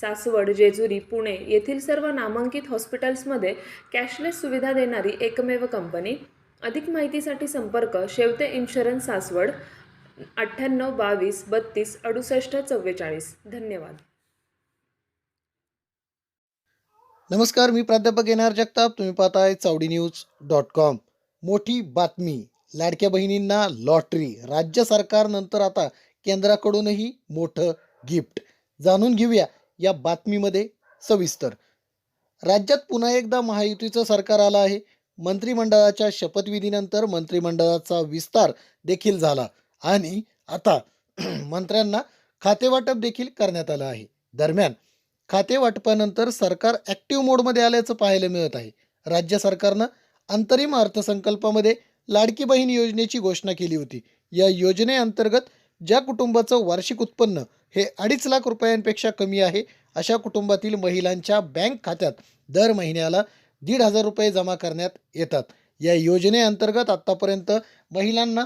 सासवड जेजुरी पुणे येथील सर्व नामांकित हॉस्पिटल्समध्ये कॅशलेस सुविधा देणारी एकमेव कंपनी. अधिक माहितीसाठी संपर्क शेवते इन्शुरन्स सासवड अठ्ठ्याण्णव बावीस बत्तीस अडुसष्ट चव्वेचाळीस. धन्यवाद. नमस्कार मी प्राध्यापक एन आर जगताप. तुम्ही पाहताय चावडी न्यूज डॉट कॉम. मोठी बातमी लाडक्या बहिणींना लॉटरी. राज्य सरकारनंतर आता केंद्राकडूनही मोठं गिफ्ट. जाणून घेऊया या बातमीमध्ये सविस्तर. राज्यात पुन्हा एकदा महायुतीचं सरकार आलं आहे. मंत्रिमंडळाच्या शपथविधीनंतर मंत्रिमंडळाचा विस्तार देखील झाला आणि आता मंत्र्यांना खातेवाटप देखील करण्यात आलं आहे. दरम्यान खातेवाटपानंतर सरकार ॲक्टिव्ह मोडमध्ये आल्याचं पाहायला मिळत आहे. राज्य सरकारनं अंतरिम अर्थसंकल्पामध्ये लाडकी बहीण योजनेची घोषणा केली होती. या योजनेअंतर्गत ज्या कुटुंबाचं वार्षिक उत्पन्न हे अडीच लाख रुपयांपेक्षा कमी आहे अशा कुटुंबातील महिलांच्या बँक खात्यात दर महिन्याला दीड हजार रुपये जमा करण्यात येतात. या योजनेअंतर्गत आत्तापर्यंत महिलांना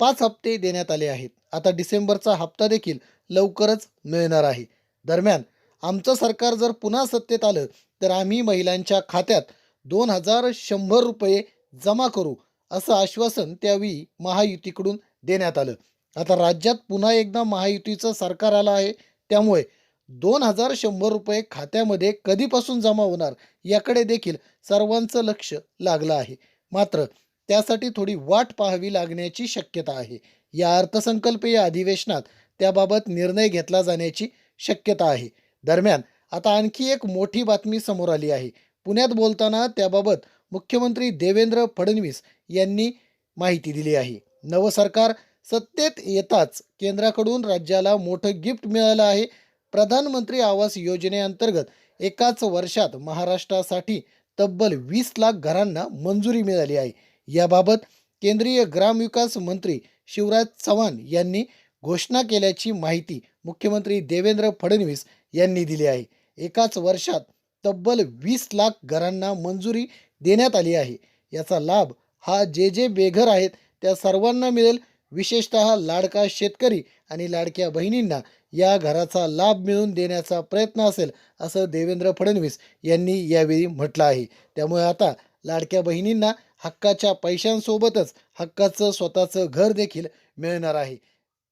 पाच हप्ते देण्यात आले आहेत. आता डिसेंबरचा हप्ता देखील लवकरच मिळणार आहे. दरम्यान आमचं सरकार जर पुन्हा सत्तेत आलं तर आम्ही महिलांच्या खात्यात दोन हजार शंभर रुपये जमा करू असं आश्वासन त्यावेळी महायुतीकडून देण्यात आलं. आता राज्यात पुन्हा एकदा महायुतीचं सरकार आलं आहे. त्यामुळे दोन हजार शंभर रुपये खात्यामध्ये कधीपासून जमा होणार याकडे देखील सर्वांचं लक्ष लागलं आहे. मात्र त्यासाठी थोडी वाट पाहावी लागण्याची शक्यता आहे. या अर्थसंकल्पीय अधिवेशनात त्याबाबत निर्णय घेतला जाण्याची शक्यता आहे. दरम्यान आता आणखी एक मोठी बातमी समोर आली आहे. पुण्यात बोलताना त्याबाबत मुख्यमंत्री देवेंद्र फडणवीस यांनी माहिती दिली आहे. नवं सरकार सत्तेत येताच केंद्राकडून राज्याला मोठं गिफ्ट मिळालं आहे. प्रधानमंत्री आवास योजनेअंतर्गत एकाच वर्षात महाराष्ट्रासाठी तब्बल वीस लाख घरांना मंजुरी मिळाली आहे. याबाबत केंद्रीय ग्रामविकास मंत्री शिवराज चव्हाण यांनी घोषणा केल्याची माहिती मुख्यमंत्री देवेंद्र फडणवीस यांनी दिली आहे. एकाच वर्षात तब्बल वीस लाख घरांना मंजुरी देण्यात आली आहे. याचा लाभ हा जे जे बेघर आहेत त्या सर्वांना मिळेल. विशेषतः लाडका शेतकरी आणि लाडक्या बहिणींना या घराचा लाभ मिळवून देण्याचा प्रयत्न असेल असं देवेंद्र फडणवीस यांनी यावेळी म्हटलं आहे. त्यामुळे आता लाडक्या बहिणींना हक्काच्या पैशांसोबतच हक्काचं स्वतःचं घर देखील मिळणार आहे.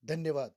धन्यवाद.